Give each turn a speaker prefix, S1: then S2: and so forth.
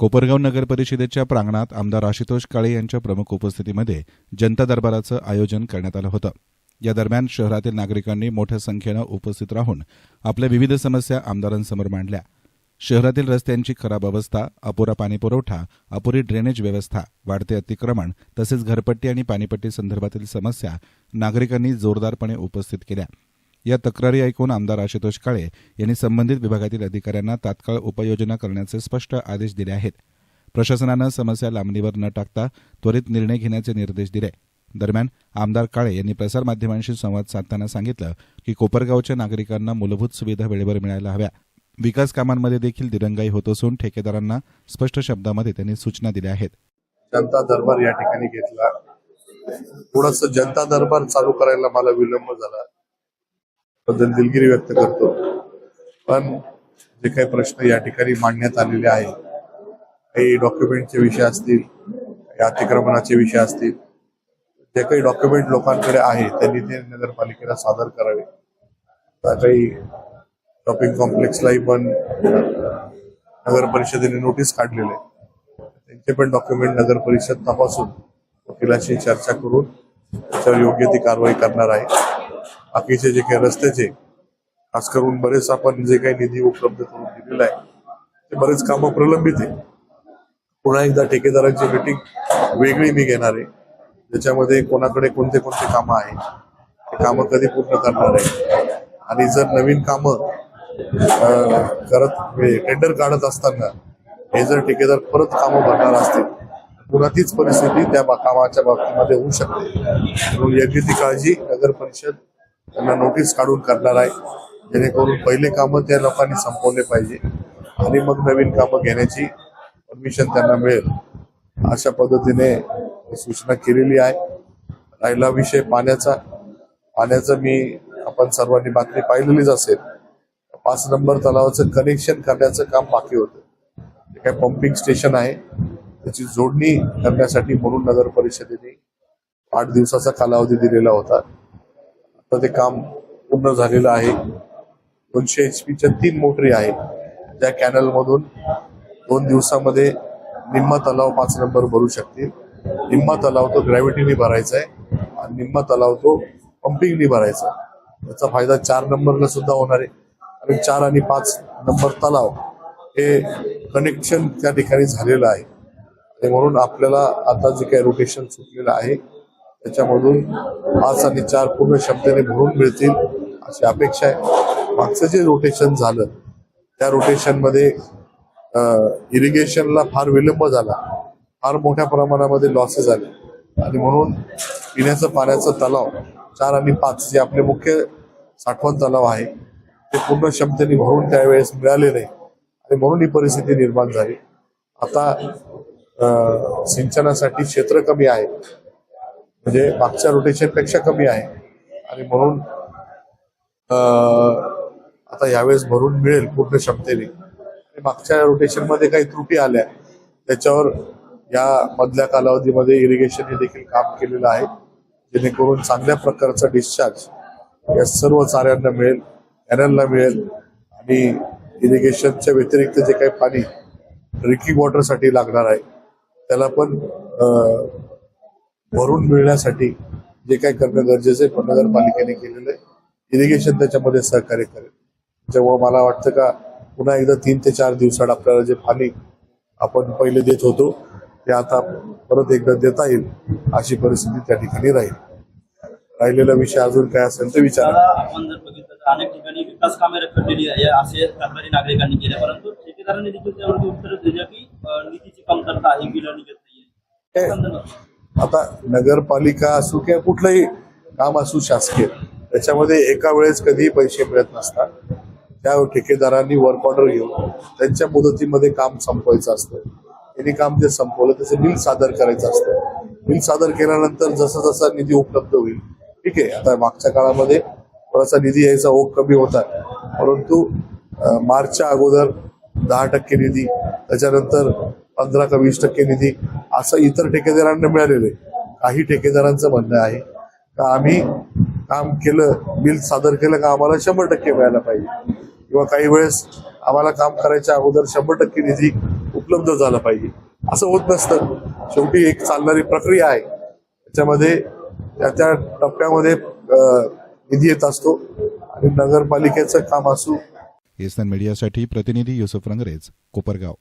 S1: कोपरगाव नगर परिषदेच्या प्रांगणात आमदार आशुतोष काळे यांच्या प्रमुख उपस्थितीमध्ये जनता दरबाराचं आयोजन करण्यात आलं होतं. या दरम्यान शहरातील नागरिकांनी मोठ्या संख्येनं उपस्थित राहून आपल्या विविध समस्या आमदारांसमोर मांडल्या. शहरातील रस्त्यांची खराब अवस्था अपुरा पाणीपुरवठा अपुरी ड्रेनेज व्यवस्था वाढते अतिक्रमण तसेच घरपट्टी आणि पाणीपट्टी संदर्भातील समस्या नागरिकांनी जोरदारपणे उपस्थित केल्या. या तक्रारी ऐकून आमदार आशुतोष काळे यांनी संबंधित विभागातील अधिकाऱ्यांना तात्काळ उपाययोजना करण्याचे स्पष्ट आदेश दिले आहेत. प्रशासनानं समस्या लांबणीवर न टाकता त्वरित निर्णय घेण्याचे निर्देश दिले. दरम्यान आमदार काळे यांनी प्रसारमाध्यमांशी संवाद साधताना सांगितलं की कोपरगावच्या नागरिकांना मूलभूत सुविधा वेळेवर मिळायला हव्या. विकास कामांमध्ये देखील दिरंगाई होत असून ठेकेदारांना स्पष्ट शब्दामध्ये त्यांनी सूचना दिल्या आहेत.
S2: जनता दरबार या ठिकाणी घेतला. थोडस जनता दरबार चालू करायला मला विलंब झाला. बद्दल दिलगिरी व्यक्त करतो. पण जे काही प्रश्न या ठिकाणी मांडण्यात आलेले आहेत काही डॉक्युमेंटचे विषय असतील काही अतिक्रमणाचे विषय असतील जे काही डॉक्युमेंट लोकांकडे आहे त्यांनी ते नगरपालिकेला सादर करावे. काही शॉपिंग कॉम्प्लेक्सलाही पण नगर परिषदेने नोटीस काढलेले त्यांचे पण डॉक्युमेंट नगर परिषद तपासून वकिलाशी चर्चा करून त्याच्यावर योग्य ती कारवाई करणार आहे. बाकीचे जे काही रस्त्याचे खास करून बरेच आपण जे काही निधी उपलब्ध करून दिलेला आहे ते बरेच कामं प्रलंबित आहे. पुन्हा एकदा ठेकेदारांची मीटिंग वेगळी मी घेणार आहे. ज्याच्यामध्ये कोणाकडे कोणते कोणते कामं आहे ते कामं कधी पूर्ण करणार आहे. आणि जर नवीन कामं करत म्हणजे टेंडर काढत असताना हे जर ठेकेदार परत कामं भरणार असतील पुन्हा तीच परिस्थिती त्या कामाच्या बाबतीमध्ये होऊ शकते. म्हणून योग्य ती काळजी नगर परिषद त्यांना नोटीस काढून करणार आहे. जेणेकरून पहिले कामं त्या लोकांनी संपवले पाहिजे आणि मग नवीन कामं घेण्याची परमिशन त्यांना मिळेल. अशा पद्धतीने सूचना केलेली आहे. राहिला विषय पाण्याचा. पाण्याचं मी आपण सर्वांनी बातमी पाहिलेलीच असेल. पाच नंबर तलावाचं कनेक्शन करण्याचं काम बाकी होतं. जे काय पंपिंग स्टेशन आहे त्याची जोडणी करण्यासाठी म्हणून नगर परिषदेने आठ दिवसाचा कालावधी दिलेला होता. ते काम पूर्ण झालेलं आहे. दोनशे एच पीच्या तीन मोटरी आहेत. त्या कॅनलमधून दोन दिवसामध्ये निम्मा तलाव पाच नंबर भरू शकतील. निम्मा तलाव तो ग्रॅव्हिटीने भरायचा आहे आणि निम्मा तलाव तो पंपिंगनी भरायचा आहे. याचा फायदा चार नंबरला सुद्धा होणार आहे. आणि चार आणि पाच नंबर तलाव हे कनेक्शन त्या ठिकाणी झालेलं आहे. आणि म्हणून आपल्याला आता जे काही रोटेशन सुटलेलं आहे त्याच्यामधून पाच आणि चार पूर्ण क्षमतेने भरून मिळतील अशी अपेक्षा आहे. मागचं जे रोटेशन झालं त्या रोटेशनमध्ये इरिगेशनला फार विलंब झाला. फार मोठ्या प्रमाणामध्ये लॉसेस आले. आणि म्हणून पिण्याचं पाण्याचं तलाव चार आणि पाच जे आपले मुख्य साठवण तलाव आहे ते पूर्ण क्षमतेने भरून त्यावेळेस मिळाले नाही. आणि म्हणून ही परिस्थिती निर्माण झाली. आता सिंचनासाठी क्षेत्र कमी आहे. म्हणजे मागच्या रोटेशनपेक्षा कमी आहे. आणि म्हणून आता यावेळेस भरून मिळेल पूर्ण क्षमतेने. मागच्या रोटेशनमध्ये काही त्रुटी आल्या. त्याच्यावर या मधल्या कालावधीमध्ये इरिगेशनने देखील काम केलेलं आहे. जेणेकरून चांगल्या प्रकारचा डिस्चार्ज या सर्व चाऱ्यांना मिळेल कॅनलला मिळेल. आणि इरिगेशनच्या व्यतिरिक्त जे काही पाणी ड्रिंकिंग वॉटरसाठी लागणार आहे त्याला पण भरून मिळण्यासाठी जे काही करणं गरजेचं आहे पण नगरपालिकेने केलेलं आहे. इरिगेशन त्याच्यामध्ये सहकार्य करेल. त्याच्यामुळे मला वाटतं का पुन्हा एकदा तीन ते चार दिवसात आपल्याला जे पाणी आपण पहिले देत होतो ते आता परत एकदा देता येईल अशी परिस्थिती त्या ठिकाणी राहील. राहिलेला विषय अजून काय असेल तर विचारा.
S3: आपण जर बघितलं तर अनेक ठिकाणी विकास कामे रखडलेली आहे असे तक्रारी नागरिकांनी केल्या परंतु ठेकेदारांनी देखील त्यावरती उत्तर दिलं की निधीची कमतरता आहे बिलं निघत नाहीये.
S2: आता नगरपालिका असू किंवा कुठलंही काम असू शासकीय त्याच्यामध्ये एका वेळेस कधीही पैसे मिळत नसतात. त्या ठेकेदारांनी वर्क ऑर्डर घेऊन त्यांच्या मुदतीमध्ये काम संपवायचं असतं. त्यांनी काम जे संपवलं त्याचं बिल सादर करायचं असतं. बिल सादर केल्यानंतर जसा जसा निधी उपलब्ध होईल ठीक आहे आता मागच्या काळामध्ये थोडासा निधी यायचा ओघ कमी होता. परंतु मार्चच्या अगोदर दहा टक्के निधी त्याच्यानंतर पंधरा का वीस टक्के निधी असं इतर ठेकेदारांना मिळालेलं आहे. काही ठेकेदारांचं म्हणणं आहे का आम्ही काम केलं बिल सादर केलं का आम्हाला शंभर टक्के मिळायला पाहिजे. किंवा काही वेळेस आम्हाला काम करायच्या अगोदर शंभर टक्के निधी उपलब्ध झाला पाहिजे. असं होत नसतं. शेवटी एक चालणारी प्रक्रिया आहे. त्याच्यामध्ये त्या त्या टप्प्यामध्ये निधी येत असतो आणि नगरपालिकेचं काम असू.
S1: एसन मीडियासाठी प्रतिनिधी युसुफ रंगरेज कोपरगाव.